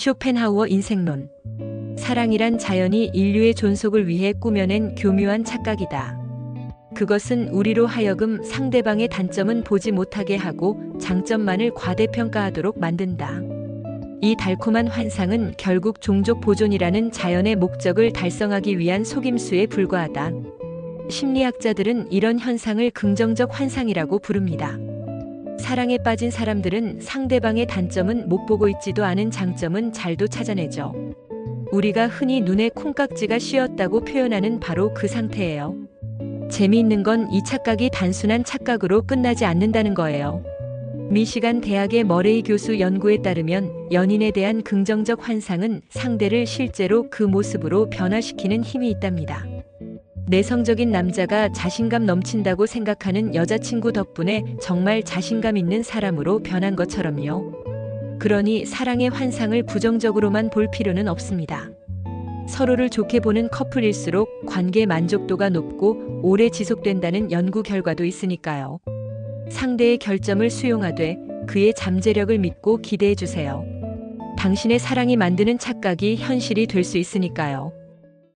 쇼펜하우어 인생론. 사랑이란 자연이 인류의 존속을 위해 꾸며낸 교묘한 착각이다. 그것은 우리로 하여금 상대방의 단점은 보지 못하게 하고 장점만을 과대평가하도록 만든다. 이 달콤한 환상은 결국 종족 보존이라는 자연의 목적을 달성하기 위한 속임수에 불과하다. 심리학자들은 이런 현상을 긍정적 환상이라고 부릅니다. 사랑에 빠진 사람들은 상대방의 단점은 못 보고 있지도 않은 장점은 잘도 찾아내죠. 우리가 흔히 눈에 콩깍지가 씌었다고 표현하는 바로 그 상태예요. 재미있는 건 이 착각이 단순한 착각으로 끝나지 않는다는 거예요. 미시간 대학의 머레이 교수 연구에 따르면 연인에 대한 긍정적 환상은 상대를 실제로 그 모습으로 변화시키는 힘이 있답니다. 내성적인 남자가 자신감 넘친다고 생각하는 여자친구 덕분에 정말 자신감 있는 사람으로 변한 것처럼요. 그러니 사랑의 환상을 부정적으로만 볼 필요는 없습니다. 서로를 좋게 보는 커플일수록 관계 만족도가 높고 오래 지속된다는 연구 결과도 있으니까요. 상대의 결점을 수용하되 그의 잠재력을 믿고 기대해 주세요. 당신의 사랑이 만드는 착각이 현실이 될 수 있으니까요.